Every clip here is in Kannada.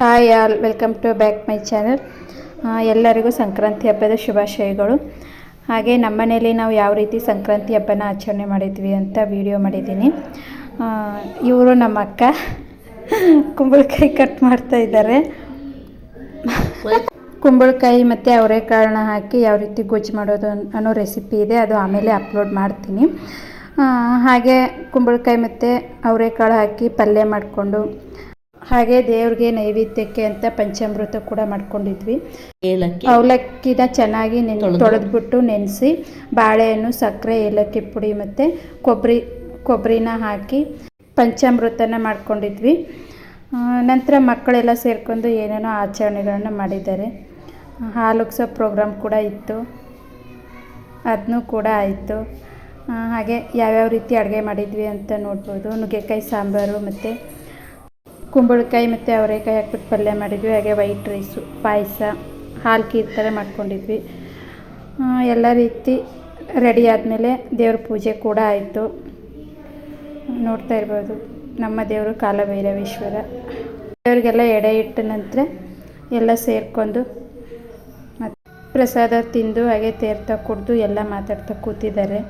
Hi all welcome to back my channel ಎಲ್ಲರಿಗೂ ಸಂಕ್ರಾಂತಿ ಹಬ್ಬದ ಶುಭಾಶಯಗಳು. ಹಾಗೆ ನಮ್ಮ ಮನೇಲಿ ನಾವು ಯಾವ ರೀತಿ ಸಂಕ್ರಾಂತಿ ಹಬ್ಬನ ಆಚರಣೆ ಮಾಡಿದ್ವಿ ಅಂತ ವಿಡಿಯೋ ಮಾಡಿದ್ದೀನಿ. ಇವರು ನಮ್ಮ ಅಕ್ಕ. ಕುಂಬಳಕಾಯಿ ಕಟ್ ಮಾಡ್ತಾ ಇದ್ದಾರೆ. ಕುಂಬಳಕಾಯಿ ಮತ್ತು ಅವರೆಕಾಳನ್ನ ಹಾಕಿ ಯಾವ ರೀತಿ ಗೊಜ್ಜು ಮಾಡೋದು ಅನ್ನೋ ರೆಸಿಪಿ ಇದೆ, ಅದು ಆಮೇಲೆ ಅಪ್ಲೋಡ್ ಮಾಡ್ತೀನಿ. ಹಾಗೆ ಕುಂಬಳಕಾಯಿ ಮತ್ತು ಅವರೆಕಾಳು ಹಾಕಿ ಪಲ್ಯ ಮಾಡಿಕೊಂಡು ಹಾಗೆ ದೇವ್ರಿಗೆ ನೈವೇದ್ಯಕ್ಕೆ ಅಂತ ಪಂಚಾಮೃತ ಕೂಡ ಮಾಡ್ಕೊಂಡಿದ್ವಿ. ಏಲಕ್ಕಿ. ಅವಲಕ್ಕಿನ ಚೆನ್ನಾಗಿ ನೆನ್ ತೊಳೆದು. ತೊಳೆದ್ಬಿಟ್ಟು ನೆನೆಸಿ ಬಾಳೆಹಣ್ಣು ಸಕ್ಕರೆ ಏಲಕ್ಕಿ ಪುಡಿ ಮತ್ತು ಕೊಬ್ಬರಿ ಕೊಬ್ಬರಿನ ಹಾಕಿ ಪಂಚಾಮೃತನ ಮಾಡ್ಕೊಂಡಿದ್ವಿ. ನಂತರ ಮಕ್ಕಳೆಲ್ಲ ಸೇರಿಕೊಂಡು ಏನೇನೋ ಆಚರಣೆಗಳನ್ನು ಮಾಡಿದ್ದಾರೆ. ಹಾಲುಗ್ಸೋ ಪ್ರೋಗ್ರಾಮ್ ಕೂಡ ಇತ್ತು. ಅದನ್ನೂ ಕೂಡ ಆಯಿತು. ಹಾಗೆ ಯಾವ್ಯಾವ ರೀತಿ ಅಡುಗೆ ಮಾಡಿದ್ವಿ ಅಂತ ನೋಡ್ಬೋದು. ನುಗ್ಗೆಕಾಯಿ ಸಾಂಬಾರು ಮತ್ತು ಕುಂಬಳಕಾಯಿ ಮತ್ತು ಅವರೆಕಾಯಿ ಹಾಕ್ಬಿಟ್ಟು ಪಲ್ಯ ಮಾಡಿದ್ವಿ, ಹಾಗೆ ವೈಟ್ ರೈಸು ಪಾಯಸ, ಹಾಲು ಖೀರ್ ಥರ ಮಾಡ್ಕೊಂಡಿದ್ವಿ. ಎಲ್ಲ ರೀತಿ ರೆಡಿ ಆದಮೇಲೆ ದೇವ್ರ ಪೂಜೆ ಕೂಡ ಆಯಿತು. ನೋಡ್ತಾ ಇರ್ಬೋದು, ನಮ್ಮ ದೇವರು ಕಾಲಭೈರವೇಶ್ವರ. ದೇವರಿಗೆಲ್ಲ ಎಡೆ ಇಟ್ಟ ನಂತರ ಎಲ್ಲ ಸೇರ್ಕೊಂಡು ಮತ್ತು ಪ್ರಸಾದ ತಿಂದು, ಹಾಗೆ ತೇರ್ತಾ ಕುಡಿದು ಎಲ್ಲ ಮಾತಾಡ್ತಾ ಕೂತಿದ್ದಾರೆ.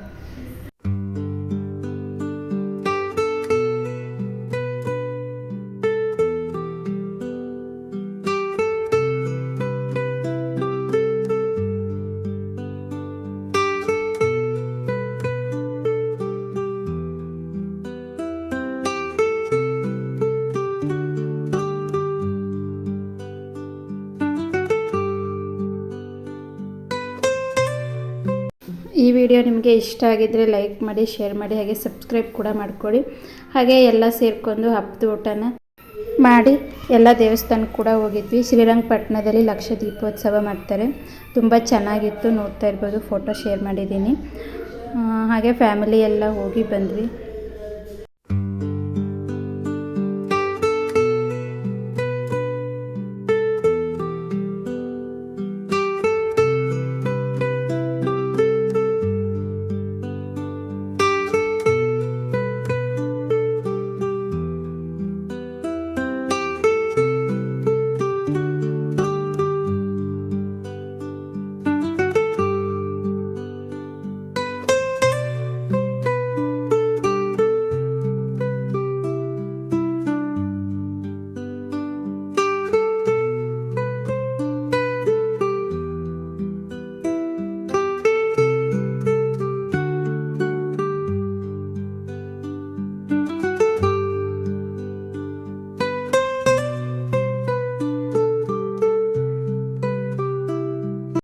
ಈ ವಿಡಿಯೋ ನಿಮಗೆ ಇಷ್ಟ ಆಗಿದ್ದರೆ ಲೈಕ್ ಮಾಡಿ, ಶೇರ್ ಮಾಡಿ, ಹಾಗೆ ಸಬ್ಸ್ಕ್ರೈಬ್ ಕೂಡ ಮಾಡ್ಕೊಳ್ಳಿ. ಹಾಗೆ ಎಲ್ಲ ಸೇರಿಕೊಂಡು ಹಬ್ಬದ ಊಟನ ಮಾಡಿ ಎಲ್ಲ ದೇವಸ್ಥಾನಕ್ಕೆ ಕೂಡ ಹೋಗಿದ್ವಿ. ಶ್ರೀರಂಗಪಟ್ಟಣದಲ್ಲಿ ಲಕ್ಷ ದೀಪೋತ್ಸವ ಮಾಡ್ತಾರೆ. ತುಂಬ ಚೆನ್ನಾಗಿತ್ತು, ನೋಡ್ತಾ ಇರ್ಬೋದು, ಫೋಟೋ ಶೇರ್ ಮಾಡಿದ್ದೀನಿ. ಹಾಗೆ ಫ್ಯಾಮಿಲಿ ಎಲ್ಲ ಹೋಗಿ ಬಂದ್ವಿ.